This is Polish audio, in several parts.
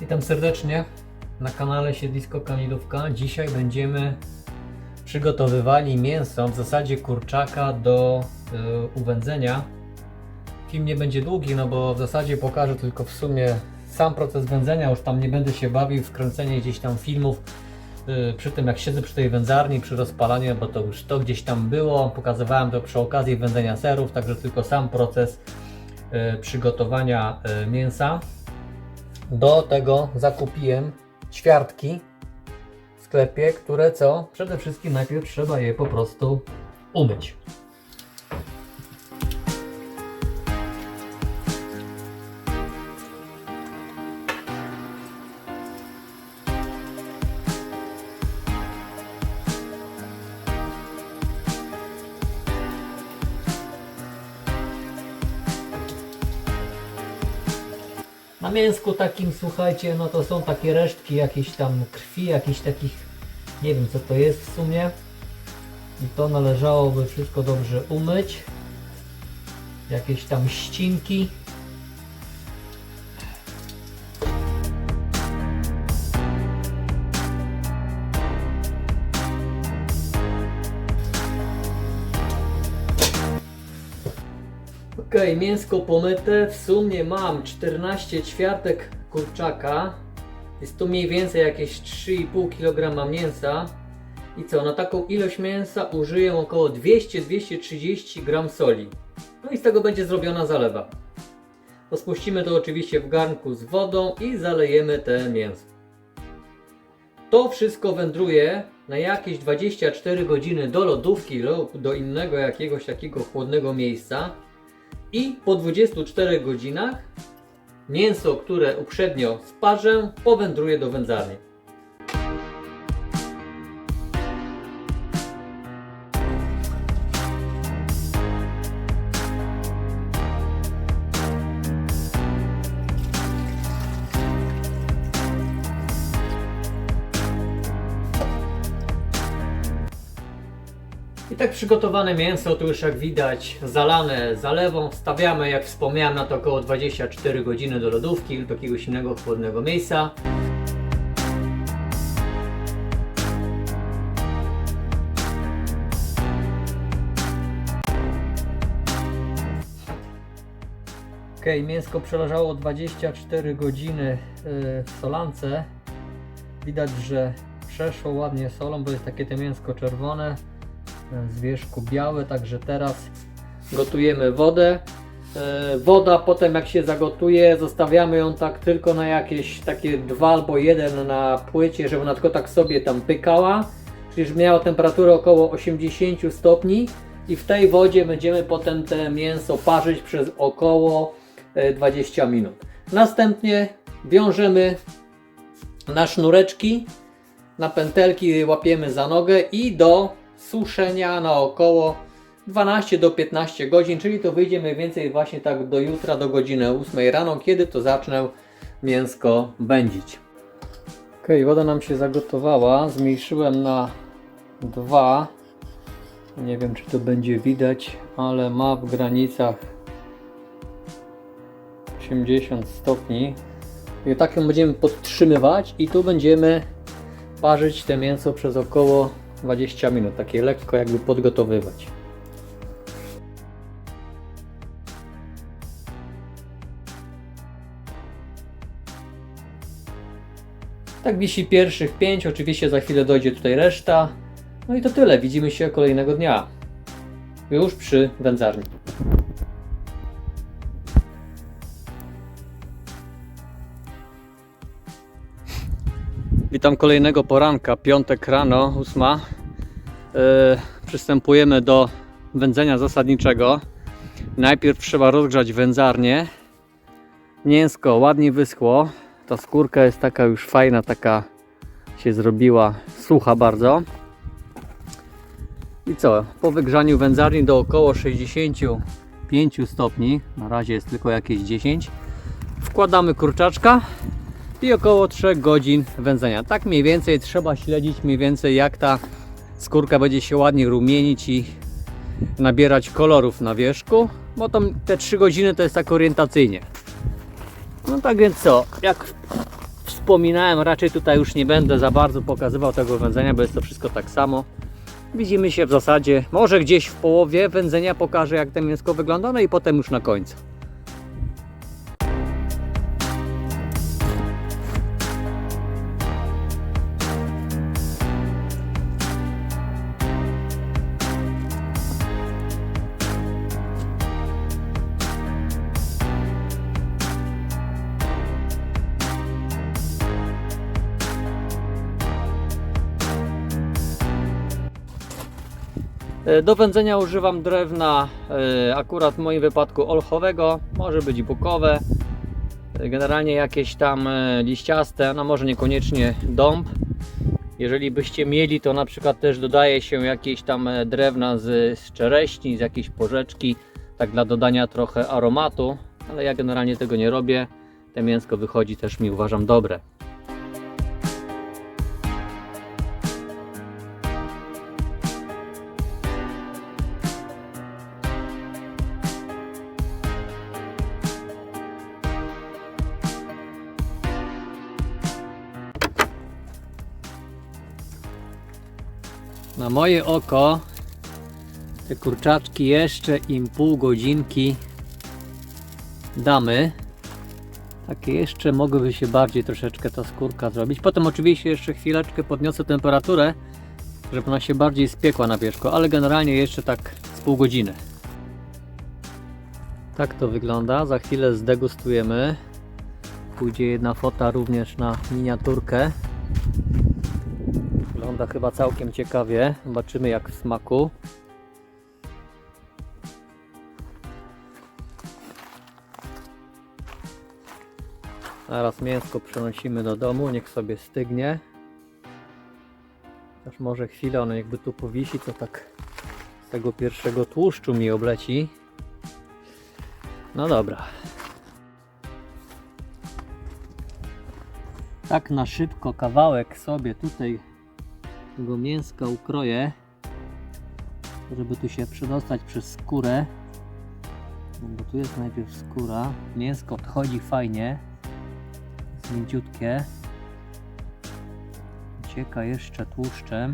Witam serdecznie na kanale Siedlisko Kanidówka. Dzisiaj będziemy przygotowywali mięso, w zasadzie kurczaka do y, uwędzenia. Film nie będzie długi, no bo w zasadzie pokażę tylko w sumie sam proces wędzenia. Już tam nie będę się bawił w kręcenie gdzieś tam filmów y, przy tym jak siedzę przy tej wędzarni, przy rozpalaniu, bo to już to gdzieś tam było. Pokazywałem to przy okazji wędzenia serów, także tylko sam proces y, przygotowania y, mięsa. Do tego zakupiłem ćwiartki w sklepie, które co? Przede wszystkim najpierw trzeba je po prostu umyć. Na mięsku takim, słuchajcie, no to są takie resztki jakiejś tam krwi, jakichś takich, nie wiem co to jest w sumie. I to należałoby wszystko dobrze umyć. Jakieś tam ścinki. Ok, mięsko pomyte. W sumie mam 14 ćwiartek kurczaka. Jest to mniej więcej jakieś 3,5 kg mięsa. I co, na taką ilość mięsa użyję około 200-230 g soli. No i z tego będzie zrobiona zalewa. Rozpuścimy to oczywiście w garnku z wodą i zalejemy te mięso. To wszystko wędruje na jakieś 24 godziny do lodówki lub do innego jakiegoś takiego chłodnego miejsca. I po 24 godzinach mięso, które uprzednio sparzę, powędruje do wędzarni. I tak przygotowane mięso, tu już jak widać zalane zalewą, stawiamy jak wspomniałem na to około 24 godziny do lodówki lub jakiegoś innego chłodnego miejsca. Ok, mięsko przeleżało 24 godziny yy, w solance. Widać, że przeszło ładnie solą, bo jest takie to mięsko czerwone z wierzchu białe, także teraz gotujemy wodę. E, Woda potem jak się zagotuje, zostawiamy ją tak tylko na jakieś takie dwa albo jeden na płycie, żeby ona tylko tak sobie tam pykała. Czyli miała temperaturę około 80 stopni i w tej wodzie będziemy potem te mięso parzyć przez około e, 20 minut. Następnie wiążemy na sznureczki, na pętelki łapiemy za nogę i do suszenia na około 12 do 15 godzin, czyli to wyjdzie mniej więcej właśnie tak do jutra, do godziny 8 rano, kiedy to zacznę mięsko wędzić. Ok, woda nam się zagotowała, zmniejszyłem na 2. Nie wiem czy to będzie widać, ale ma w granicach 80 stopni. I tak ją będziemy podtrzymywać i tu będziemy parzyć te mięso przez około 20 minut, takie lekko jakby podgotowywać. Tak wisi pierwszych 5, oczywiście za chwilę dojdzie tutaj reszta. No i to tyle, widzimy się kolejnego dnia. Już przy wędzarni. Witam kolejnego poranka, piątek rano, ósma. Yy, przystępujemy do wędzenia zasadniczego. Najpierw trzeba rozgrzać wędzarnię. Mięsko ładnie wyschło. Ta skórka jest taka już fajna, taka się zrobiła sucha bardzo. I co? Po wygrzaniu wędzarni do około 65 stopni, na razie jest tylko jakieś 10, wkładamy kurczaczka i około 3 godzin wędzenia. Tak mniej więcej trzeba śledzić mniej więcej jak ta skórka będzie się ładnie rumienić i nabierać kolorów na wierzchu, bo to, te 3 godziny to jest tak orientacyjnie. No tak więc co, jak wspominałem, raczej tutaj już nie będę za bardzo pokazywał tego wędzenia, bo jest to wszystko tak samo. Widzimy się w zasadzie, może gdzieś w połowie wędzenia pokażę jak to mięsko wygląda, no i potem już na końcu. Do wędzenia używam drewna, e, akurat w moim wypadku olchowego, może być bukowe, e, generalnie jakieś tam e, liściaste, no może niekoniecznie dąb. Jeżeli byście mieli, to na przykład też dodaje się jakieś tam e, drewna z, z czereśni, z jakiejś porzeczki, tak dla dodania trochę aromatu, ale ja generalnie tego nie robię. Te mięsko wychodzi też mi uważam dobre. Na moje oko te kurczaczki jeszcze im pół godzinki damy. Takie jeszcze mogłyby się bardziej troszeczkę ta skórka zrobić. Potem oczywiście jeszcze chwileczkę podniosę temperaturę, żeby ona się bardziej spiekła na wierzchu, ale generalnie jeszcze tak z pół godziny. Tak to wygląda. Za chwilę zdegustujemy. Pójdzie jedna fota również na miniaturkę. Wygląda chyba całkiem ciekawie. Zobaczymy jak w smaku. Teraz mięsko przenosimy do domu, niech sobie stygnie. Też może chwilę ono jakby tu powisi, to tak z tego pierwszego tłuszczu mi obleci. No dobra. Tak na szybko kawałek sobie tutaj tego mięska ukroję, żeby tu się przedostać przez skórę. No Bo tu jest najpierw skóra. Mięsko odchodzi fajnie. Jest mięciutkie. Cieka jeszcze tłuszczem.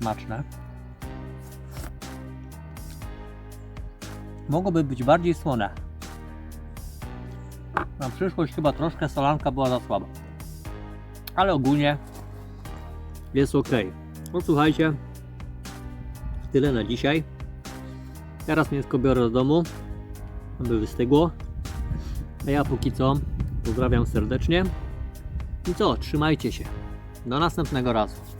Smaczne. Mogłoby być bardziej słone. Na przyszłość chyba troszkę solanka była za słaba. Ale ogólnie jest ok. Posłuchajcie. Tyle na dzisiaj. Teraz mięsko biorę do domu, aby wystygło. A ja póki co pozdrawiam serdecznie. I co, trzymajcie się. Do następnego razu.